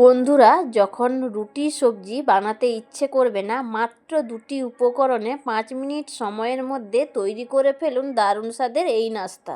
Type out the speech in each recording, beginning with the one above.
বন্ধুরা, যখন রুটি, সবজি বানাতে ইচ্ছে করবে না, মাত্র দুটি উপকরণে পাঁচ মিনিট সময়ের মধ্যে তৈরি করে ফেলুন দারুণ স্বাদের এই নাস্তা।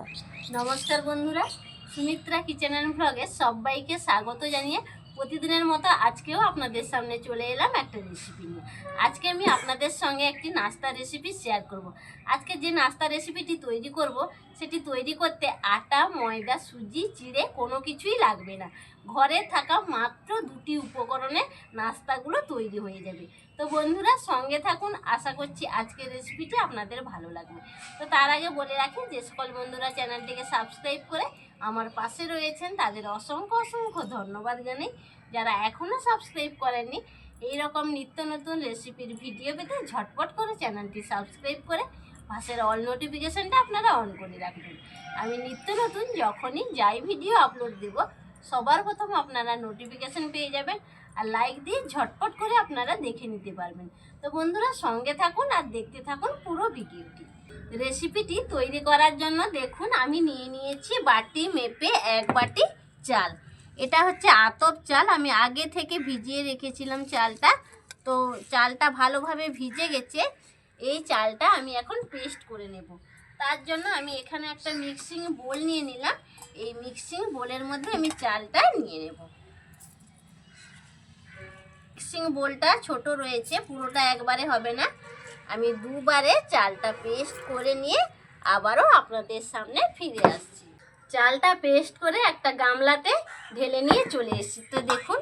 নমস্কার বন্ধুরা, সুমিত্রা কিচেন অ্যান্ড ব্লগে সবাইকে স্বাগত জানিয়ে প্রতিদিনের মতো আজকেও আপনাদের সামনে চলে এলাম একটা রেসিপি নিয়ে। আজকে আমি আপনাদের সঙ্গে একটি নাস্তা রেসিপি শেয়ার করব। আজকে যে নাস্তা রেসিপিটি তৈরি করব, সেটি তৈরি করতে আটা, ময়দা, সুজি চিড়ে কোনো কিছুই লাগবে না। ঘরে থাকা মাত্র দুটি উপকরণে নাস্তাগুলো তৈরি হয়ে যাবে। তো বন্ধুরা, সঙ্গে থাকুন, আশা করছি আজকের রেসিপিটি আপনাদের ভালো লাগবে। তো তার আগে বলে রাখি, যে সকল বন্ধুরা চ্যানেলটিকে সাবস্ক্রাইব করে আমার পাশে রয়েছেন তাদের অসংখ্য অসংখ্য ধন্যবাদ জানাই। যারা এখনও সাবস্ক্রাইব করেননি এই রকম নিত্য নতুন রেসিপির ভিডিও পেতে ঝটপট করে চ্যানেলটি সাবস্ক্রাইব করে পাশের অল নোটিফিকেশানটা আপনারা অন করে রাখবেন। আমি নিত্য নতুন যখনই যাই ভিডিও আপলোড দেব, সবার প্রথম আপনারা নোটিফিকেশান পেয়ে যাবেন আর লাইক দিয়ে ঝটপট করে আপনারা দেখে নিতে পারবেন। তো বন্ধুরা সঙ্গে থাকুন আর দেখতে থাকুন পুরো ভিডিওটি রেসিপিটি তৈরি করার জন্য দেখুন, আমি নিয়ে নিয়েছি বাটি মেপে এক বাটি চাল। এটা হচ্ছে আতপ চাল। আমি আগে থেকে ভিজিয়ে রেখেছিলাম চালটা। তো চালটা ভালোভাবে ভিজে গেছে। এই চালটা আমি এখন পেস্ট করে নেব। তার জন্য আমি এখানে একটা মিক্সিং বোল নিয়ে নিলাম। এই মিক্সিং বোলের মধ্যে আমি চালটা নিয়ে নেব। মিক্সিং বোলটা ছোট রয়েছে, পুরোটা একবারে হবে না। আমি দুবারে চালটা পেস্ট করে নিয়ে আবারও আপনাদের সামনে ফিরে আসছি। চালটা পেস্ট করে একটা গামলাতে ঢেলে নিয়ে চলে এসেছি। তো দেখুন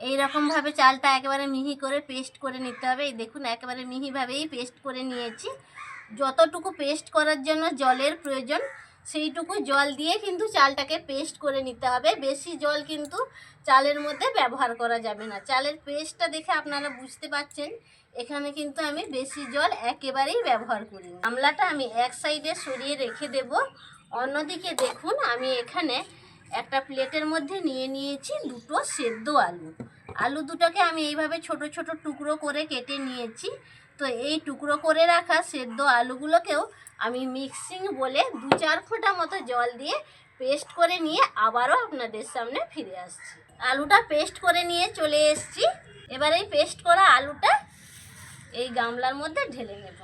এই রকমভাবে চালটা একেবারে মিহি করে পেস্ট করে নিতে হবে। এই দেখুন, একেবারে মিহিভাবেই পেস্ট করে নিয়েছি। যতটুকু পেস্ট করার জন্য জলের প্রয়োজন সেইটুকু জল দিয়ে কিন্তু চালটাকে পেস্ট করে নিতে হবে। বেশি জল কিন্তু চালের মধ্যে ব্যবহার করা যাবে না। চালের পেস্টটা দেখে আপনারা বুঝতে পারছেন, এখানে কিন্তু আমি বেশি জল একেবারেই ব্যবহার করি গামলাটা আমি এক সাইডে সরিয়ে রেখে দেব। অন্যদিকে দেখুন, আমি এখানে একটা প্লেটের মধ্যে নিয়ে নিয়েছি দুটো সেদ্ধ আলু। আলু দুটোকে আমি এইভাবে ছোট ছোট টুকরো করে কেটে নিয়েছি। তো এই টুকরো করে রাখা সেদ্ধ আলুগুলোকেও আমি মিক্সিং বলে দু চার ফোঁটা মতো জল দিয়ে পেস্ট করে নিয়ে আবারও আপনাদের সামনে ফিরে আসছি। আলুটা পেস্ট করে নিয়ে চলে এসেছি। এবার এই পেস্ট করা আলুটা এই গামলার মধ্যে ঢেলে নেব।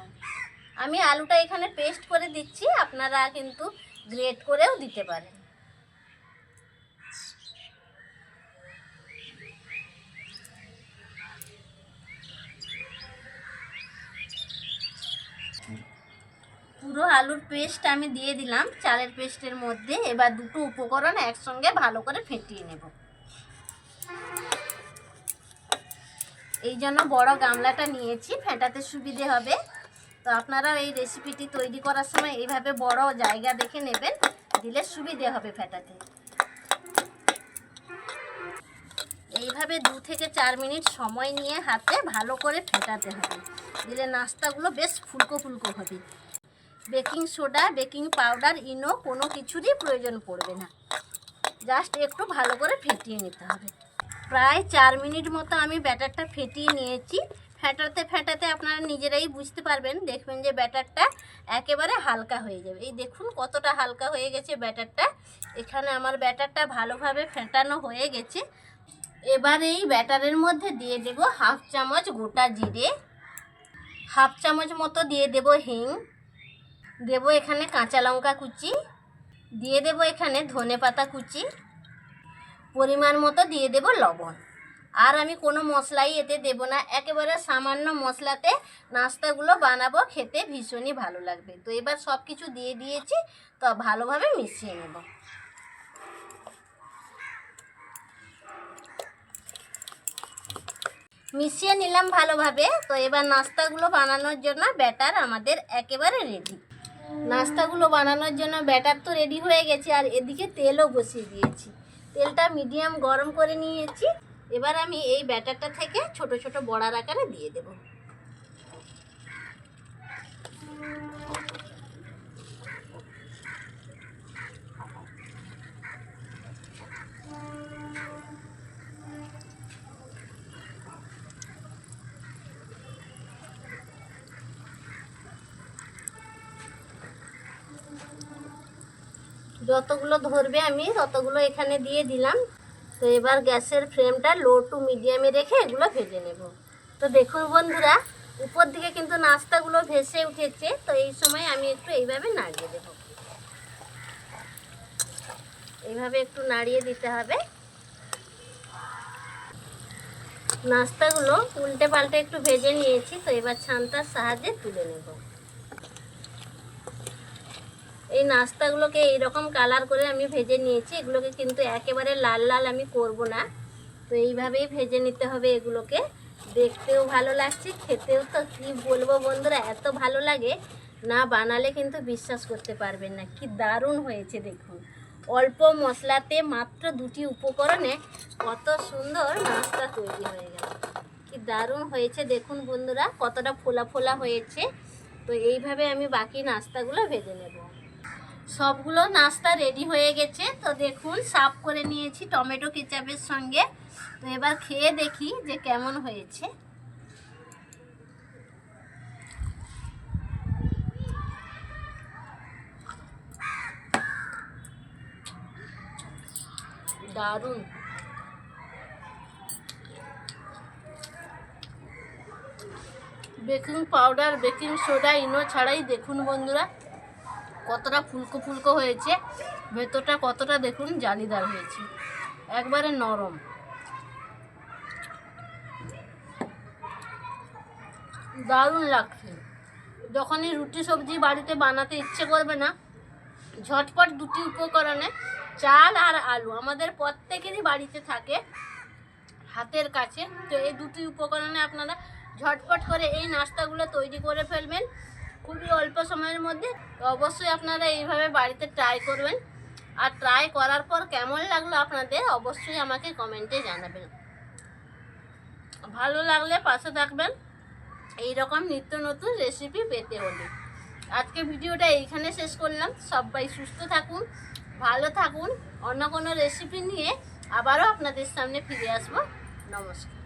আমি আলুটা এখানে পেস্ট করে দিচ্ছি, আপনারা কিন্তু গ্রেট করেও দিতে পারেন। পুরো আলুর পেস্ট আমি দিয়ে দিলাম চালের পেস্টের মধ্যে। এবার দুটো উপকরণ একসঙ্গে ভালো করে ফেটিয়ে নেব। এই জন্য বড় গামলাটা নিয়েছি, ফেটাতে সুবিধে হবে। তো আপনারা এই রেসিপিটি তৈরি করার সময় এইভাবে বড় জায়গা দেখে নেবেন, দিলে সুবিধে হবে ফেটাতে। এইভাবে দু থেকে চার মিনিট সময় নিয়ে হাতে ভালো করে ফেটাতে হবে। দিলে নাস্তাগুলো বেশ ফুলকো ফুলকো হবে। Baking soda, baking powder, Eno, কোনো কিছুরই প্রয়োজন পড়বে না। জাস্ট একটু ভালো করে ফেটিয়ে নিতে হবে। প্রায় চার মিনিট মতো আমি ব্যাটারটা ফেটিয়ে নিয়েছি। ফেটাতে ফেটাতে আপনারা নিজেরাই বুঝতে পারবেন, দেখবেন যে ব্যাটারটা একেবারে হালকা হয়ে যাবে। এই দেখুন কতটা হালকা হয়ে গেছে ব্যাটারটা। এখানে আমার ব্যাটারটা ভালোভাবে ফেটানো হয়ে গেছে। এবার এই ব্যাটারের মধ্যে দিয়ে দেব হাফ চামচ গোটা জিরে। হাফ চামচ মতো দিয়ে দেব হিং। দেব এখানে কাঁচা লঙ্কা কুচি, দিয়ে দেব এখানে ধনে পাতা কুচি, পরিমাণ মতো দিয়ে দেব লবণ। আর আমি কোনো মশলাই এতে দেব না, একেবারে সামান্য মশলাতে নাস্তাগুলো বানাবো, খেতে ভীষণই ভালো লাগবে। তো এবার সব কিছু দিয়ে দিয়েছি, তো ভালোভাবে মিশিয়ে নেব। মিশিয়ে নিলাম ভালোভাবে, তো এবার নাস্তাগুলো বানানোর জন্য ব্যাটার আমাদের একেবারে রেডি নাস্তাগুলো বানানোর জন্য ব্যাটার তো রেডি হয়ে গেছে, আর এদিকে তেলও বসিয়ে দিয়েছি। তেলটা মিডিয়াম গরম করে নিয়েছি। এবার আমি এই ব্যাটারটা থেকে ছোট ছোট বড়ার আকারে দিয়ে দেব। যতগুলো ধরবে আমি ততগুলো এখানে দিয়ে দিলাম। তো এবার গ্যাসের ফ্লেমটা লো টু মিডিয়ামে রেখে এগুলো ভেজে নেব। তো দেখুন বন্ধুরা, উপর দিকে কিন্তু নাস্তাগুলো ভেসে উঠেছে। তো এই সময় আমি একটু এইভাবে নাড়িয়ে দেব। এইভাবে একটু নাড়িয়ে দিতে হবে। নাস্তাগুলো উল্টে পাল্টে একটু ভেজে নিয়েছি। তো এবার ছানটার সাহায্যে তুলে নেব। এই নাস্তাগুলোকে এইরকম কালার করে আমি ভেজে নিয়েছি। এগুলোকে কিন্তু একেবারে লাল লাল আমি করব না। তো এইভাবেই ভেজে নিতে হবে এগুলোকে। দেখতেও ভালো লাগছে, খেতেও তো কী বলব বন্ধুরা, এত ভালো লাগে। না বানালে কিন্তু বিশ্বাস করতে পারবেন না। কি দারুণ হয়েছে দেখুন। অল্প মশলাতে মাত্র দুটি উপকরণে কত সুন্দর নাস্তা তৈরি হয়ে গেল। কি দারুণ হয়েছে দেখুন বন্ধুরা, কতটা ফোলা ফোলা হয়েছে। তো এইভাবে আমি বাকি নাস্তাগুলো ভেজে নেব। সবগুলো নাস্তা রেডি হয়ে গেছে। তো দেখুন সাফ করে নিয়েছি টমেটো কেচাপের সঙ্গে। তো এবার খেয়ে দেখি যে কেমন হয়েছে। দারুণ। Baking powder, baking soda, Eno ছাড়াই দেখুন বন্ধুরা। কতটা ফুলকো ফুলকো হয়েছে, ভেতরটা কতটা দেখুন জালিদার হয়েছে। একবারে নরম। দারুণ লাগছে। যখনই রুটি সবজি বাড়িতে বানাতে ইচ্ছে করবে না, ঝটপট দুটি উপকরণে চাল আর আলু, আমাদের প্রত্যেকেরই বাড়িতে থাকে হাতের কাছে। তো এই দুটি উপকরণে আপনারা ঝটপট করে এই নাস্তাগুলো তৈরি করে ফেলবেন। খুবই অল্প সময়ের মধ্যে, তো অবশ্যই আপনারা এইভাবে বাড়িতে ট্রাই করবেন। আর ট্রাই করার পর কেমন লাগল আপনাদের, অবশ্যই আমাকে কমেন্টে জানাবেন। ভালো লাগলে পাশে থাকবেন। এই রকম নিত্য নতুন রেসিপি পেতে হলে। আজকে ভিডিওটা এইখানে শেষ করলাম। সবাই সুস্থ থাকুন, ভালো থাকুন। অন্য কোনো রেসিপি নিয়ে আবারও আপনাদের সামনে ফিরে আসব। নমস্কার।